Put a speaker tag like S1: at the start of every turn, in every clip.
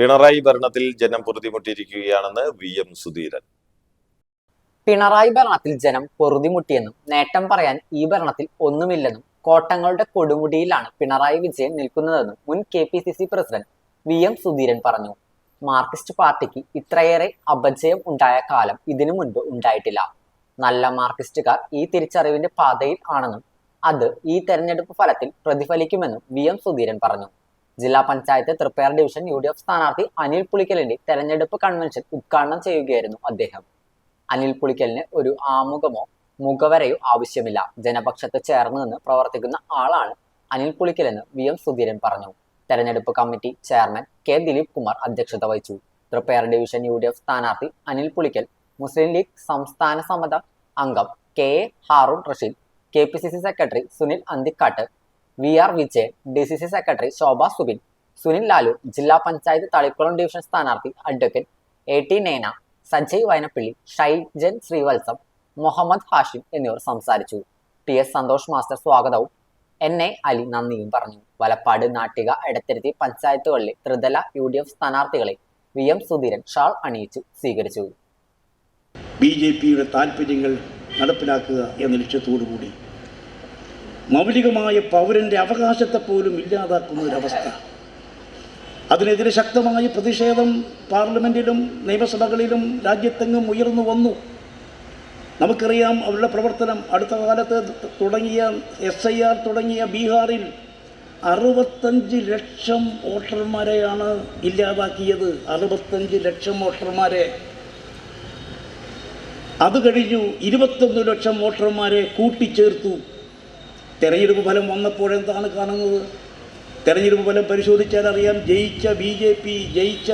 S1: പിണറായി ഭരണത്തിൽ ജനം പൊറുതിമുട്ടിയിരിക്കുകയാണെന്ന് വി എം സുധീരൻ
S2: പിണറായി ഭരണത്തിൽ ജനം പൊറുതിമുട്ടിയെന്നും നേട്ടം പറയാൻ ഈ ഭരണത്തിൽ ഒന്നുമില്ലെന്നും കോട്ടങ്ങളുടെ കൊടുമുടിയിലാണ് പിണറായി വിജയൻ നിൽക്കുന്നതെന്നും മുൻ K P C C president V M Sudheeran പറഞ്ഞു മാർക്സിസ്റ്റ് പാർട്ടിക്ക് ഇത്രയേറെ അപജയം ഉണ്ടായ കാലം ഇതിനു മുൻപ് ഉണ്ടായിട്ടില്ല നല്ല മാർക്സിസ്റ്റുകാർ ഈ തിരിച്ചറിവിന്റെ പാതയിൽ ആണെന്നും അത് ഈ തെരഞ്ഞെടുപ്പ് ഫലത്തിൽ പ്രതിഫലിക്കുമെന്നും വി എം സുധീരൻ പറഞ്ഞു ജില്ലാ panchayat Triprayar division U D F സ്ഥാനാർത്ഥി അനിൽ പുളിക്കലിന്റെ തെരഞ്ഞെടുപ്പ് കൺവെൻഷൻ ഉദ്ഘാടനം ചെയ്യുകയായിരുന്നു അദ്ദേഹം അനിൽ പുളിക്കലിന് ഒരു ആമുഖമോ മുഖവരയോ ആവശ്യമില്ല ജനപക്ഷത്ത് ചേർന്ന് നിന്ന് പ്രവർത്തിക്കുന്ന ആളാണ് അനിൽ പുളിക്കലെന്ന് വി എം സുധീരൻ പറഞ്ഞു തെരഞ്ഞെടുപ്പ് committee chairman K Dileep Kumar അധ്യക്ഷത വഹിച്ചു Triprayar division U D F സ്ഥാനാർത്ഥി അനിൽ പുളിക്കൽ മുസ്ലിം ലീഗ് സംസ്ഥാന സമിത അംഗം K A Haroon Rasheed K P C C secretary Sunil Anthikkad V R Vijayan D C C secretary Shobha Subin Sunil Lalu ജില്ലാ പഞ്ചായത്ത് തളിക്കുളം ഡിവിഷൻ സ്ഥാനാർത്ഥി advocate A T Naina Sajay Vayanappilly Shaijan Srivalsam Muhammad Hashim എന്നിവർ സംസാരിച്ചു ടി എസ് സന്തോഷ് മാസ്റ്റർ സ്വാഗതവും എൻ എ അലി നന്ദിയും പറഞ്ഞു വലപ്പാട് നാട്ടിക ഇടത്തിരുത്തി പഞ്ചായത്തുകളിലെ ത്രിതല യു ഡി എഫ് സ്ഥാനാർത്ഥികളെ വി എം സുധീരൻ ഷാൾ അണിയിച്ചു സ്വീകരിച്ചു
S3: ബി ജെ പിയുടെ താല്പര്യങ്ങൾ നടപ്പിലാക്കുക എന്ന ലക്ഷ്യത്തോടു കൂടി മൗലികമായ പൗരൻ്റെ അവകാശത്തെ പോലും ഇല്ലാതാക്കുന്ന ഒരവസ്ഥ അതിനെതിരെ ശക്തമായ പ്രതിഷേധം പാർലമെൻറ്റിലും നിയമസഭകളിലും രാജ്യത്തെങ്ങും ഉയർന്നു വന്നു നമുക്കറിയാം അവരുടെ പ്രവർത്തനം അടുത്ത കാലത്ത് തുടങ്ങിയ എസ് ഐ ആർ തുടങ്ങിയ ബീഹാറിൽ അറുപത്തഞ്ച് ലക്ഷം വോട്ടർമാരെയാണ് ഇല്ലാതാക്കിയത് അറുപത്തഞ്ച് ലക്ഷം വോട്ടർമാരെ അത് കഴിഞ്ഞു ഇരുപത്തൊന്ന് ലക്ഷം വോട്ടർമാരെ കൂട്ടിച്ചേർത്തു തെരഞ്ഞെടുപ്പ് ഫലം വന്നപ്പോഴെന്താണ് കാണുന്നത് തെരഞ്ഞെടുപ്പ് ഫലം പരിശോധിച്ചാൽ അറിയാം ജയിച്ച ബി ജെ പി ജയിച്ച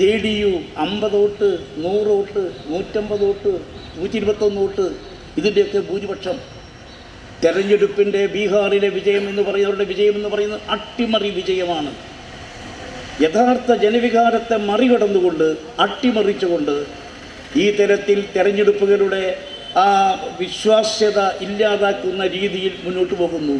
S3: ജെ ഡി യു അമ്പത് വോട്ട് നൂറ് വോട്ട് നൂറ്റമ്പത് വോട്ട് നൂറ്റി ഇരുപത്തൊന്ന് വോട്ട് ഇതിൻ്റെയൊക്കെ ഭൂരിപക്ഷം തെരഞ്ഞെടുപ്പിൻ്റെ ബീഹാറിലെ വിജയം എന്ന് പറയുന്നവരുടെ വിജയം എന്ന് പറയുന്നത് അട്ടിമറി വിജയമാണ് യഥാർത്ഥ ജനവികാരത്തെ മറികടന്നുകൊണ്ട് അട്ടിമറിച്ചുകൊണ്ട് ഈ തരത്തിൽ തെരഞ്ഞെടുപ്പുകളുടെ ആ വിശ്വാസ്യത ഇല്ലാതാക്കുന്ന രീതിയിൽ മുന്നോട്ട് പോകുന്നു